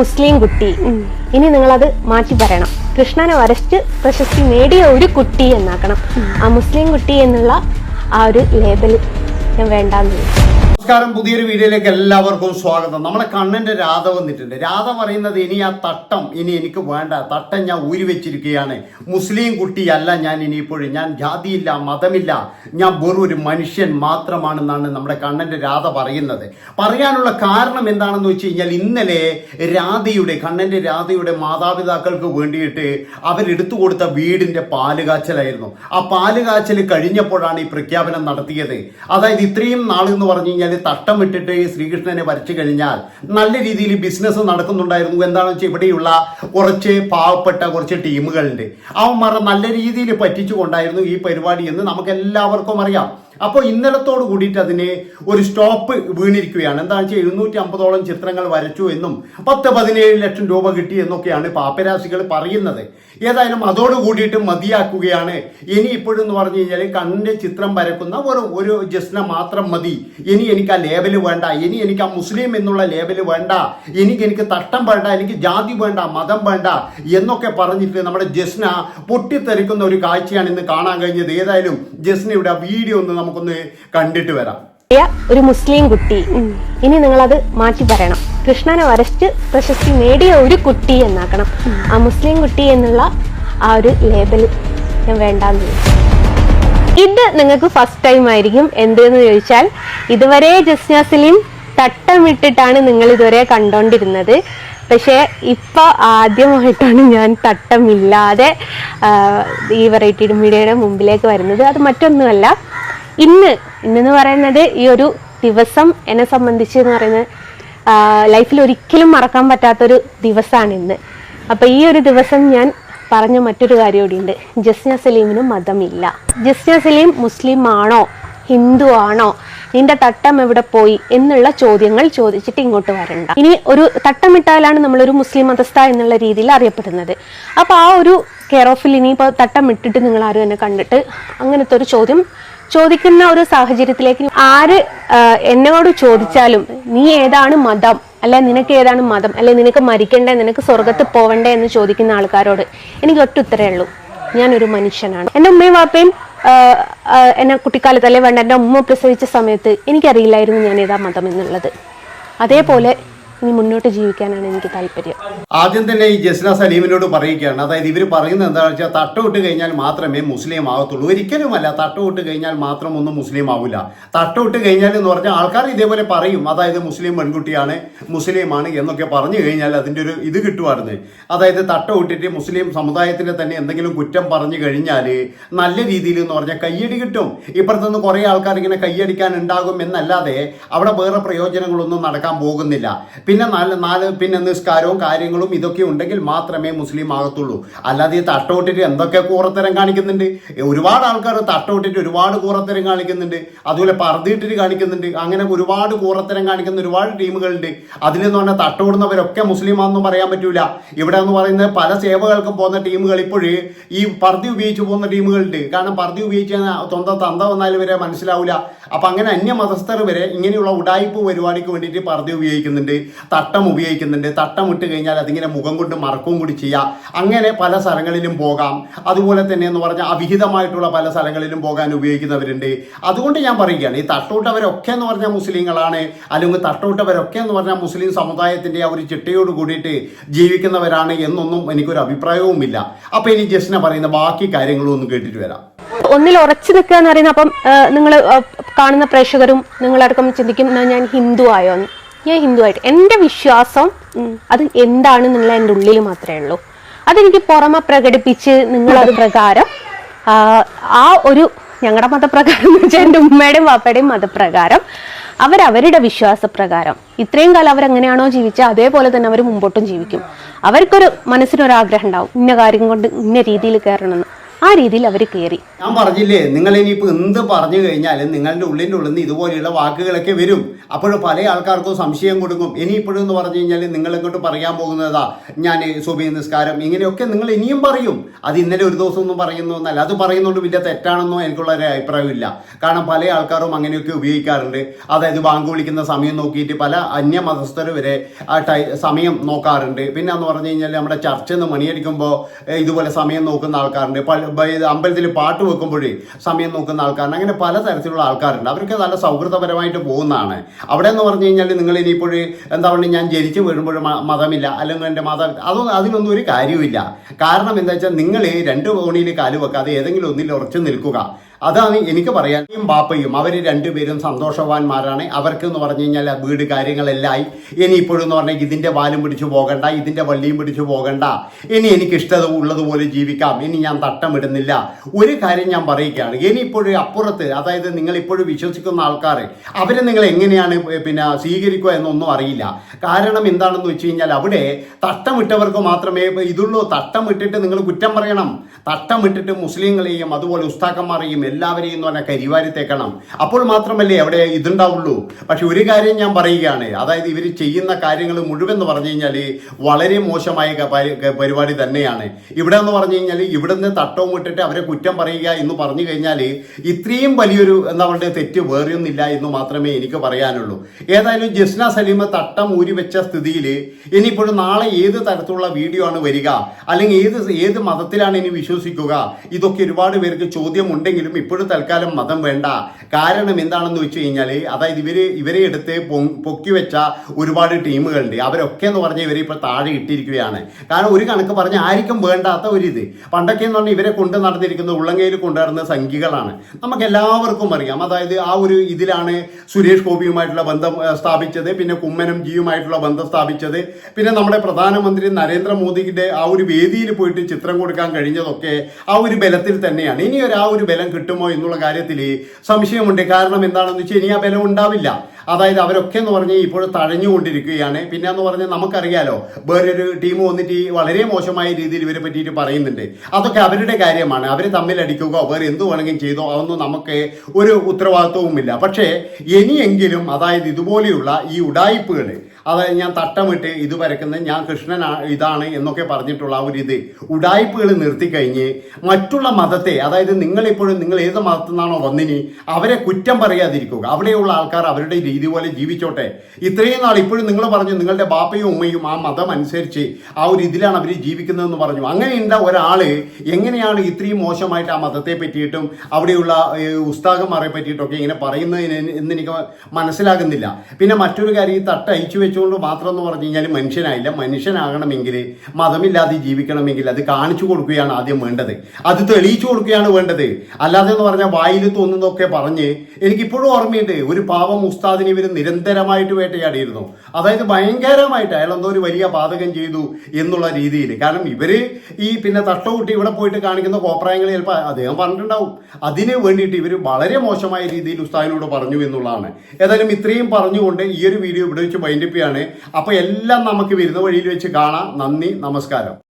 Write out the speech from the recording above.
മുസ്ലിം കുട്ടി. ഇനി നിങ്ങളത് മാറ്റി പറയണം. കൃഷ്ണനെ വരച്ച് പ്രശസ്തി നേടിയ ഒരു കുട്ടി എന്നാക്കണം. ആ മുസ്ലിം കുട്ടി എന്നുള്ള ആ ഒരു ലേബൽ ഞാൻ വേണ്ടാന്ന് വെച്ചു നമസ്കാരം. പുതിയൊരു വീഡിയോയിലേക്ക് എല്ലാവർക്കും സ്വാഗതം. നമ്മുടെ കണ്ണന്റെ രാധ വന്നിട്ടുണ്ട്. രാധ പറയുന്നത് ഇനി ആ തട്ടം ഇനി എനിക്ക് വേണ്ട. തട്ടം ഞാൻ ഊരി വെച്ചിരിക്കുകയാണ്. മുസ്ലിം കുട്ടിയല്ല ഞാൻ ഇനിയിപ്പോഴും. ഞാൻ ജാതിയില്ല മതമില്ല. ഞാൻ വെറും ഒരു മനുഷ്യൻ മാത്രമാണെന്നാണ് നമ്മുടെ കണ്ണന്റെ രാധ പറയുന്നത്. പറയാനുള്ള കാരണം എന്താണെന്ന് വെച്ച് കഴിഞ്ഞാൽ ഇന്നലെ രാധയുടെ കണ്ണന്റെ രാധയുടെ മാതാപിതാക്കൾക്ക് വേണ്ടിയിട്ട് അവരെടുത്തു കൊടുത്ത വീടിന്റെ പാലുകാച്ചലായിരുന്നു. ആ പാലുകാച്ചൽ കഴിഞ്ഞപ്പോഴാണ് ഈ പ്രഖ്യാപനം നടത്തിയത്. അതായത് ഇത്രയും നാളെന്ന് പറഞ്ഞു കഴിഞ്ഞാൽ തട്ടം വിട്ടിട്ട് ഈ ശ്രീകൃഷ്ണനെ വരച്ചു കഴിഞ്ഞാൽ നല്ല രീതിയിൽ ബിസിനസ് നടക്കുന്നുണ്ടായിരുന്നു. എന്താണെന്ന് വെച്ചാൽ ഇവിടെയുള്ള കുറച്ച് പാവപ്പെട്ട കുറച്ച് ടീമുകളുണ്ട് അവന്മാരെ നല്ല രീതിയിൽ പറ്റിച്ചുകൊണ്ടായിരുന്നു ഈ പരിപാടി എന്ന് നമുക്ക് എല്ലാവർക്കും അറിയാം. അപ്പോൾ ഇന്നലത്തോട് കൂടിയിട്ട് അതിന് ഒരു സ്റ്റോപ്പ് വീണിരിക്കുകയാണ്. എന്താണെന്ന് വെച്ചാൽ എഴുന്നൂറ്റി അമ്പതോളം ചിത്രങ്ങൾ വരച്ചു എന്നും പത്ത് പതിനേഴ് ലക്ഷം രൂപ കിട്ടി എന്നൊക്കെയാണ് പാപ്പരാശികൾ പറയുന്നത്. ഏതായാലും അതോട് കൂടിയിട്ട് മതിയാക്കുകയാണ്. ഇനി ഇപ്പോഴെന്ന് പറഞ്ഞു കഴിഞ്ഞാൽ കണ്ണിന്റെ ചിത്രം വരക്കുന്ന ഒരു ഒരു ജസ്ന മാത്രം മതി. ഇനി എനിക്ക് ആ ലേബൽ വേണ്ട. ഇനി എനിക്ക് ആ മുസ്ലിം എന്നുള്ള ലേബൽ വേണ്ട. എനിക്ക് എനിക്ക് തട്ടം വേണ്ട. എനിക്ക് ജാതി വേണ്ട. മതം വേണ്ട എന്നൊക്കെ പറഞ്ഞിട്ട് നമ്മുടെ ജസ്ന പൊട്ടിത്തെറിക്കുന്ന ഒരു കാഴ്ചയാണ് ഇന്ന് കാണാൻ കഴിഞ്ഞത്. ഏതായാലും ജസ്നയുടെ ആ വീഡിയോ ഒന്ന് നമുക്കൊന്ന് കണ്ടിട്ട് വരാം. ഒരു മുസ്ലിം കുട്ടി. ഇനി നിങ്ങളത് മാറ്റി പറയണം. കൃഷ്ണനെ വരച്ച് പ്രശസ്തി നേടിയ ഒരു കുട്ടി എന്നാക്കണം. ആ മുസ്ലിം കുട്ടി എന്നുള്ള ആ ഒരു ലേബൽ ഞാൻ വേണ്ടാന്ന് ഇത് നിങ്ങൾക്ക് ഫസ്റ്റ് ടൈം ആയിരിക്കും. എന്തെന്ന് ചോദിച്ചാൽ ഇതുവരെ ജസ്ന സലീം തട്ടമിട്ടിട്ടാണ് നിങ്ങൾ ഇതുവരെ കണ്ടോണ്ടിരുന്നത്. പക്ഷേ ഇപ്പോൾ ആദ്യമായിട്ടാണ് ഞാൻ തട്ടമില്ലാതെ ഈ വെറൈറ്റി മീഡിയയുടെ മുമ്പിലേക്ക് വരുന്നത്. അത് മറ്റൊന്നുമല്ല. ഇന്ന് ഇന്നെന്ന് പറയുന്നത് ഈ ഒരു ദിവസം എന്നെ സംബന്ധിച്ച് എന്ന് പറയുന്നത് ലൈഫിൽ ഒരിക്കലും മറക്കാൻ പറ്റാത്തൊരു ദിവസമാണ് ഇന്ന്. അപ്പോൾ ഈ ഒരു ദിവസം ഞാൻ പറഞ്ഞ മറ്റൊരു കാര്യം കൂടിയുണ്ട് ജസ്ന സലീമിന് മതമില്ല. ജസ്ന സലീം മുസ്ലിം ആണോ? ഹിന്ദു ആണോ? നിന്റെ തട്ടം എവിടെ പോയി? എന്നുള്ള ചോദ്യങ്ങൾ ചോദിച്ചിട്ട് ഇങ്ങോട്ട് വരണ്ട. ഇനി ഒരു തട്ടമിട്ടാലാണ് നമ്മളൊരു മുസ്ലിം മതസ്ഥ എന്നുള്ള രീതിയിൽ അറിയപ്പെടുന്നത്. അപ്പോൾ ആ ഒരു കെയർ ഓഫിൽ ഇനിയിപ്പോൾ തട്ടം ഇട്ടിട്ട് നിങ്ങൾ ആരും എന്നെ കണ്ടിട്ട് അങ്ങനത്തെ ഒരു ചോദ്യം ചോദിക്കുന്ന ഒരു സാഹചര്യത്തിലേക്ക് ആര് എന്നോട് ചോദിച്ചാലും നീ ഏതാണ് മതം? അല്ലെ നിനക്ക് ഏതാണ് മതം? അല്ലെ നിനക്ക് മരിക്കണ്ടേ? നിനക്ക് സ്വർഗത്ത് പോവണ്ടേ എന്ന് ചോദിക്കുന്ന ആൾക്കാരോട് എനിക്ക് ഒറ്റ ഉത്തരേ ഉള്ളൂ. ഞാനൊരു മനുഷ്യനാണ്. എന്റെ ഉമ്മയും വാപ്പയും എന്നെ കുട്ടിക്കാലത്ത് അല്ലെ വേണ്ട എന്റെ ഉമ്മ പ്രസവിച്ച സമയത്ത് എനിക്കറിയില്ലായിരുന്നു ഞാൻ ഏതാ മതം എന്നുള്ളത്. അതേപോലെ ഇനി മുന്നോട്ട് ജീവിക്കാനാണ് എനിക്ക് താല്പര്യം. ആദ്യം തന്നെ ഈ ജസ്ന സലീമിനോട് പറയുകയാണ്. അതായത് ഇവർ പറയുന്നത് എന്താണെന്ന് വെച്ചാൽ തട്ടമിട്ട് കഴിഞ്ഞാൽ മാത്രമേ മുസ്ലിം ആകത്തുള്ളൂ ഒരിക്കലുമല്ല തട്ടമിട്ട് കഴിഞ്ഞാൽ മാത്രം ഒന്നും മുസ്ലിം ആവില്ല തട്ടമിട്ട് കഴിഞ്ഞാൽ എന്ന് പറഞ്ഞാൽ ആൾക്കാർ ഇതേപോലെ പറയും. അതായത് മുസ്ലിം പെൺകുട്ടിയാണ് മുസ്ലിമാണ് എന്നൊക്കെ പറഞ്ഞു കഴിഞ്ഞാൽ അതിന്റെ ഒരു ഇത് കിട്ടുമായിരുന്നു അതായത് തട്ടമിട്ടിട്ട് മുസ്ലിം സമുദായത്തിന് തന്നെ എന്തെങ്കിലും കുറ്റം പറഞ്ഞു കഴിഞ്ഞാൽ നല്ല രീതിയിൽ എന്ന് പറഞ്ഞാൽ കയ്യടി കിട്ടും. ഇപ്പുറത്തുനിന്ന് കുറേ ആൾക്കാർ ഇങ്ങനെ കയ്യടിക്കാൻ ഉണ്ടാകും എന്നല്ലാതെ അവിടെ വേറെ പ്രയോജനങ്ങളൊന്നും നടക്കാൻ പോകുന്നില്ല. പിന്നെ നാല് നാല് പിന്നെ നിസ്കാരവും കാര്യങ്ങളും ഇതൊക്കെ ഉണ്ടെങ്കിൽ മാത്രമേ മുസ്ലിം ആകത്തുള്ളൂ. അല്ലാതെ ഈ തട്ടോട്ടിട്ട് എന്തൊക്കെ കൂറത്തരം കാണിക്കുന്നുണ്ട്? ഒരുപാട് ആൾക്കാർ തട്ടോട്ടിട്ട് ഒരുപാട് കൂറത്തരം കാണിക്കുന്നുണ്ട്. അതുപോലെ പറതിയിട്ടിട്ട് കാണിക്കുന്നുണ്ട്. അങ്ങനെ ഒരുപാട് കൂറത്തരം കാണിക്കുന്ന ഒരുപാട് ടീമുകളുണ്ട്. അതിലെന്ന് പറഞ്ഞാൽ തട്ടോടുന്നവരൊക്കെ മുസ്ലിമാണെന്നും പറയാൻ പറ്റൂല. ഇവിടെ എന്ന് പറയുന്നത് പല സേവകൾക്കും പോകുന്ന ടീമുകൾ ഇപ്പോഴേ ഈ പറുതി ഉപയോഗിച്ച് പോകുന്ന ടീമുകളുണ്ട്. കാരണം പറുതി ഉപയോഗിച്ച് സ്വന്തം തന്ത വന്നാൽ വരെ മനസ്സിലാവില്ല അപ്പം അങ്ങനെ അന്യമതസ്ഥർ വരെ ഇങ്ങനെയുള്ള ഉടായ്പ പരിപാടിക്ക് വേണ്ടിയിട്ട് പറുതി ഉപയോഗിക്കുന്നുണ്ട്. തട്ടം ഉപയോഗിക്കുന്നുണ്ട്. തട്ടം ഇട്ട് കഴിഞ്ഞാൽ അതിങ്ങനെ മുഖം കൊണ്ട് മറക്കും കൂടി ചെയ്യാം. അങ്ങനെ പല സ്ഥലങ്ങളിലും പോകാം. അതുപോലെ തന്നെ എന്ന് പറഞ്ഞാൽ അവിഹിതമായിട്ടുള്ള പല സ്ഥലങ്ങളിലും പോകാൻ ഉപയോഗിക്കുന്നവരുണ്ട്. അതുകൊണ്ട് ഞാൻ പറയുകയാണ് ഈ തട്ടൂട്ടവരൊക്കെ എന്ന് പറഞ്ഞാൽ മുസ്ലിങ്ങളാണ്. അല്ലെങ്കിൽ തട്ടൂട്ടവരൊക്കെ എന്ന് പറഞ്ഞാൽ മുസ്ലിം സമുദായത്തിന്റെ ആ ഒരു ചിട്ടയോട് കൂടിയിട്ട് ജീവിക്കുന്നവരാണ് എന്നൊന്നും എനിക്കൊരു അഭിപ്രായവുമില്ല. അപ്പോൾ ഇനി ജസ്റ്റിനെ പറയുന്ന ബാക്കി കാര്യങ്ങളും ഒന്ന് കേട്ടിട്ട് വരാം. ഒന്നിൽ ഉറച്ചു നിൽക്കുക എന്ന് പറയുന്നത് അപ്പം നിങ്ങൾ കാണുന്ന പ്രേക്ഷകരും നിങ്ങളടക്കം ചിന്തിക്കും ഞാൻ ഹിന്ദു ആയോ? എന്ന്. ഞാൻ ഹിന്ദുവായിട്ട്. എന്റെ വിശ്വാസം അത് എന്താണെന്നുള്ള എന്റെ ഉള്ളിൽ മാത്രമേ ഉള്ളൂ. അതെനിക്ക് പുറമെ പ്രകടിപ്പിച്ച് നിങ്ങളത് പ്രകാരം ആ, ഒരു ഞങ്ങളുടെ മതപ്രകാരം എന്ന് വെച്ചാൽ എന്റെ ഉമ്മയുടെയും വാപ്പയുടെയും മതപ്രകാരം അവരവരുടെ വിശ്വാസപ്രകാരം. ഇത്രയും കാലം അവരെങ്ങനെയാണോ ജീവിച്ചത് അതേപോലെ തന്നെ അവർ മുമ്പോട്ടും ജീവിക്കും. അവർക്കൊരു മനസ്സിനൊരാഗ്രഹം ഉണ്ടാവും ഇന്ന കാര്യം കൊണ്ട് ഇന്ന രീതിയിൽ കയറണമെന്ന്. ആ രീതിയിൽ അവർ കയറി ഞാൻ പറഞ്ഞില്ലേ നിങ്ങൾ ഇനിയിപ്പോൾ എന്ത് പറഞ്ഞു കഴിഞ്ഞാലും നിങ്ങളുടെ ഉള്ളിന്റെ ഉള്ളിൽ നിന്ന് ഇതുപോലെയുള്ള വാക്കുകളൊക്കെ വരും. അപ്പോൾ പല ആൾക്കാർക്കും സംശയം കൊടുക്കും. ഇനി ഇനിയിപ്പോഴും എന്ന് പറഞ്ഞു കഴിഞ്ഞാൽ നിങ്ങൾ ഇങ്ങോട്ട് പറയാൻ പോകുന്നതാ ഞാൻ സുബി നിസ്കാരം ഇങ്ങനെയൊക്കെ നിങ്ങൾ ഇനിയും പറയും. അത് ഇന്നലെ ഒരു ദിവസം ഒന്നും പറയുന്നു എന്നല്ല അത് പറയുന്നതുകൊണ്ട് വലിയ തെറ്റാണെന്നോ എനിക്കുള്ള ഒരു അഭിപ്രായമില്ല കാരണം പല ആൾക്കാരും അങ്ങനെയൊക്കെ ഉപയോഗിക്കാറുണ്ട്. അതായത് ബാങ്ക് വിളിക്കുന്ന സമയം നോക്കിയിട്ട് പല അന്യ മതസ്ഥർ വരെ ആ ടൈ സമയം നോക്കാറുണ്ട്. പിന്നെ എന്ന് പറഞ്ഞു കഴിഞ്ഞാൽ നമ്മുടെ ചർച്ചിൽ നിന്ന് മണിയടിക്കുമ്പോൾ ഇതുപോലെ സമയം നോക്കുന്ന ആൾക്കാരുണ്ട്. അമ്പലത്തിൽ പാട്ട് വെക്കുമ്പോഴേ സമയം നോക്കുന്ന ആൾക്കാരുണ്ട്. അങ്ങനെ പല തരത്തിലുള്ള ആൾക്കാരുണ്ട്. അവരൊക്കെ നല്ല സൗഹൃദപരമായിട്ട് പോകുന്നതാണ്. അവിടെ എന്ന് പറഞ്ഞു കഴിഞ്ഞാൽ നിങ്ങൾ ഇനിയിപ്പോൾ എന്താ പറയുക ഞാൻ ജനിച്ചു വീഴുമ്പോഴും മതമില്ല. അല്ലെങ്കിൽ എന്റെ മതം അതൊന്നും അതിനൊന്നും ഒരു കാര്യമില്ല കാരണം എന്താ വെച്ചാൽ നിങ്ങൾ രണ്ട് കോണിയിൽ കാൽ വെക്കാതെ ഏതെങ്കിലും ഒന്നിൽ ഉറച്ചു നിൽക്കുക. അതാണ് എനിക്ക് പറയാൻ ബാപ്പയും അവർ രണ്ടുപേരും സന്തോഷവാന്മാരാണ്. അവർക്ക് എന്ന് പറഞ്ഞു കഴിഞ്ഞാൽ വീട് കാര്യങ്ങളെല്ലാം ഇനി ഇപ്പോഴും എന്ന് പറഞ്ഞാൽ ഇതിന്റെ വാലും പിടിച്ചു പോകണ്ട ഇതിന്റെ വള്ളിയും പിടിച്ചു പോകണ്ട. ഇനി എനിക്ക് ഇഷ്ടത ഉള്ളതുപോലെ ജീവിക്കാം. ഇനി ഞാൻ തട്ടമിടുന്നില്ല. ഒരു കാര്യം ഞാൻ പറയുകയാണ്. ഇനി ഇപ്പോഴും അപ്പുറത്ത് അതായത് നിങ്ങൾ ഇപ്പോഴും വിശ്വസിക്കുന്ന ആൾക്കാർ അവരെ നിങ്ങൾ എങ്ങനെയാണ് പിന്നെ സ്വീകരിക്കുക എന്നൊന്നും അറിയില്ല. കാരണം എന്താണെന്ന് വെച്ച് കഴിഞ്ഞാൽ അവിടെ തട്ടമിട്ടവർക്ക് മാത്രമേ ഇതുള്ളൂ. തട്ടമിട്ടിട്ട് നിങ്ങൾ കുറ്റം പറയണം. തട്ടമിട്ടിട്ട് മുസ്ലിങ്ങളെയും അതുപോലെ ഉസ്താക്കന്മാരെയും എല്ലാവരെയും എന്ന് പറഞ്ഞാൽ കരിവാരി തേക്കണം അപ്പോൾ മാത്രമല്ലേ അവിടെ ഇതുണ്ടാവുള്ളൂ? പക്ഷെ ഒരു കാര്യം ഞാൻ പറയുകയാണ്. അതായത് ഇവർ ചെയ്യുന്ന കാര്യങ്ങൾ മുഴുവൻ എന്ന് പറഞ്ഞു കഴിഞ്ഞാൽ വളരെ മോശമായ പരിപാടി തന്നെയാണ്. ഇവിടെ എന്ന് പറഞ്ഞു കഴിഞ്ഞാൽ ഇവിടുന്ന് തട്ടവും വിട്ടിട്ട് അവരെ കുറ്റം പറയുക എന്ന് പറഞ്ഞു കഴിഞ്ഞാൽ ഇത്രയും വലിയൊരു എന്താ പറയുക തെറ്റ് വേറെയൊന്നില്ല എന്ന് മാത്രമേ എനിക്ക് പറയാനുള്ളൂ. ഏതായാലും ജസ്ന സലീമ തട്ടം ഊരി വെച്ച സ്ഥിതിയിൽ ഇനിയിപ്പോഴും നാളെ ഏത് തരത്തിലുള്ള വീഡിയോ ആണ് വരിക? അല്ലെങ്കിൽ ഏത് ഏത് മതത്തിലാണ് ഇനി വിശ്വസിക്കുക? ഇതൊക്കെ ഒരുപാട് പേർക്ക് ചോദ്യം ഉണ്ടെങ്കിലും ഇപ്പോഴും തൽക്കാലം മതം വേണ്ട. കാരണം എന്താണെന്ന് വെച്ച് കഴിഞ്ഞാൽ അതായത് ഇവർ ഇവരെ എടുത്ത് പൊക്കി വെച്ച ഒരുപാട് ടീമുകളുണ്ട്. അവരൊക്കെ എന്ന് പറഞ്ഞാൽ ഇവരെ ഇപ്പോൾ താഴെ ഇട്ടിരിക്കുകയാണ്. കാരണം ഒരു കണക്ക് പറഞ്ഞ ആർക്കും വേണ്ടാത്ത ഒരു ഇത്. പണ്ടൊക്കെ എന്ന് പറഞ്ഞാൽ ഇവരെ കൊണ്ട് നടന്നിരിക്കുന്നത് ഉള്ളങ്കയിൽ കൊണ്ടുവരുന്ന സംഖ്യകളാണ്. നമുക്ക് എല്ലാവർക്കും അറിയാം. അതായത് ആ ഒരു ഇതിലാണ് സുരേഷ് ഗോപിയുമായിട്ടുള്ള ബന്ധം സ്ഥാപിച്ചത്. പിന്നെ കുമ്മനം ജിയുമായിട്ടുള്ള ബന്ധം സ്ഥാപിച്ചത്. പിന്നെ നമ്മുടെ പ്രധാനമന്ത്രി നരേന്ദ്രമോദിയുടെ ആ ഒരു വേദിയിൽ പോയിട്ട് ചിത്രം കൊടുക്കാൻ കഴിഞ്ഞതൊക്കെ ആ ഒരു ബലത്തിൽ തന്നെയാണ്. ഇനി ഒരു ആ ഒരു ബലം കിട്ടുമോ എന്നുള്ള കാര്യത്തിൽ സംശയമുണ്ട്. കാരണം എന്താണെന്ന് വെച്ചാൽ ഇനി ആ ബലം ഉണ്ടാവില്ല. അതായത് അവരൊക്കെ എന്ന് പറഞ്ഞാൽ ഇപ്പോൾ തഴഞ്ഞുകൊണ്ടിരിക്കുകയാണ്. പിന്നെ എന്ന് പറഞ്ഞാൽ നമുക്കറിയാലോ വേറൊരു ടീം വന്നിട്ട് വളരെ മോശമായ രീതിയിൽ ഇവരെ പറ്റിയിട്ട് പറയുന്നുണ്ട്. അതൊക്കെ അവരുടെ കാര്യമാണ്. അവർ തമ്മിൽ അടിക്കുക വേറെ എന്ത് വേണമെങ്കിലും ചെയ്തോ അതൊന്നും നമുക്ക് ഒരു ഉത്തരവാദിത്വവുമില്ല. പക്ഷേ ഇനിയെങ്കിലും അതായത് ഇതുപോലെയുള്ള ഈ ഉടായിപ്പുകൾ അതായത് ഞാൻ തട്ടമിട്ട് ഇത് വരക്കുന്നത് ഞാൻ കൃഷ്ണൻ ഇതാണ് എന്നൊക്കെ പറഞ്ഞിട്ടുള്ള ആ ഒരു ഇത് ഉടായ്പകൾ നിർത്തിക്കഴിഞ്ഞ് മറ്റുള്ള മതത്തെ അതായത് നിങ്ങളിപ്പോഴും നിങ്ങൾ ഏത് മതത്തിൽ നിന്നാണോ വന്നിനി അവരെ കുറ്റം പറയാതിരിക്കുക. അവിടെയുള്ള ആൾക്കാർ അവരുടെ രീതി പോലെ ജീവിച്ചോട്ടെ. ഇത്രയും നാൾ ഇപ്പോഴും നിങ്ങൾ പറഞ്ഞു നിങ്ങളുടെ ബാപ്പയും ഉമ്മയും ആ മതം അനുസരിച്ച് ആ ഒരു ഇതിലാണ് അവർ ജീവിക്കുന്നതെന്ന് പറഞ്ഞു. അങ്ങനെയുണ്ട ഒരാൾ എങ്ങനെയാണ് ഇത്രയും മോശമായിട്ട് ആ മതത്തെ പറ്റിയിട്ടും അവിടെയുള്ള ഉസ്താകന്മാരെ പറ്റിയിട്ടൊക്കെ ഇങ്ങനെ പറയുന്നതിന് എന്ന് എനിക്ക് മനസ്സിലാകുന്നില്ല. പിന്നെ മറ്റൊരു കാര്യം ഈ തട്ട് അയച്ചു വെച്ചുകൊണ്ട് മാത്രം എന്ന് പറഞ്ഞു കഴിഞ്ഞാൽ മനുഷ്യനായില്ല. മനുഷ്യനാകണമെങ്കിൽ മതമില്ലാതെ ജീവിക്കണമെങ്കിൽ അത് കാണിച്ചു കൊടുക്കുകയാണ് ആദ്യം വേണ്ടത്. അത് തെളിയിച്ചു കൊടുക്കുകയാണ് വേണ്ടത്. അല്ലാതെ എന്ന് പറഞ്ഞാൽ വായിൽ തോന്നുന്നതൊക്കെ പറഞ്ഞ് എനിക്കിപ്പോഴും ഓർമ്മയുണ്ട്. ഒരു പാവം ഉസ്താദിനെ ഇവർ നിരന്തരമായിട്ട് വേട്ടയാടിയിരുന്നു. അതായത് ഭയങ്കരമായിട്ട് അയാൾ എന്തോ ഒരു വലിയ പാതകം ചെയ്തു എന്നുള്ള രീതിയിൽ കാരണം ഇവർ ഈ പിന്നെ തട്ടകുട്ടി ഇവിടെ പോയിട്ട് കാണിക്കുന്ന കോപ്രായങ്ങൾ ചിലപ്പോൾ അദ്ദേഹം പറഞ്ഞിട്ടുണ്ടാവും. അതിന് വേണ്ടിയിട്ട് ഇവർ വളരെ മോശമായ രീതിയിൽ ഉസ്താദിനോട് പറഞ്ഞു എന്നുള്ളതാണ്. ഏതായാലും ഇത്രയും പറഞ്ഞുകൊണ്ട് ഈ ഒരു വീഡിയോ ഇവിടെ വെച്ച് വൈൻഡപ്പ് ചെയ്യാണ് അപ്പോൾ എല്ലാം നമുക്ക് വരുന്ന വഴിയിൽ വെച്ച് കാണാം. നന്ദി നമസ്കാരം.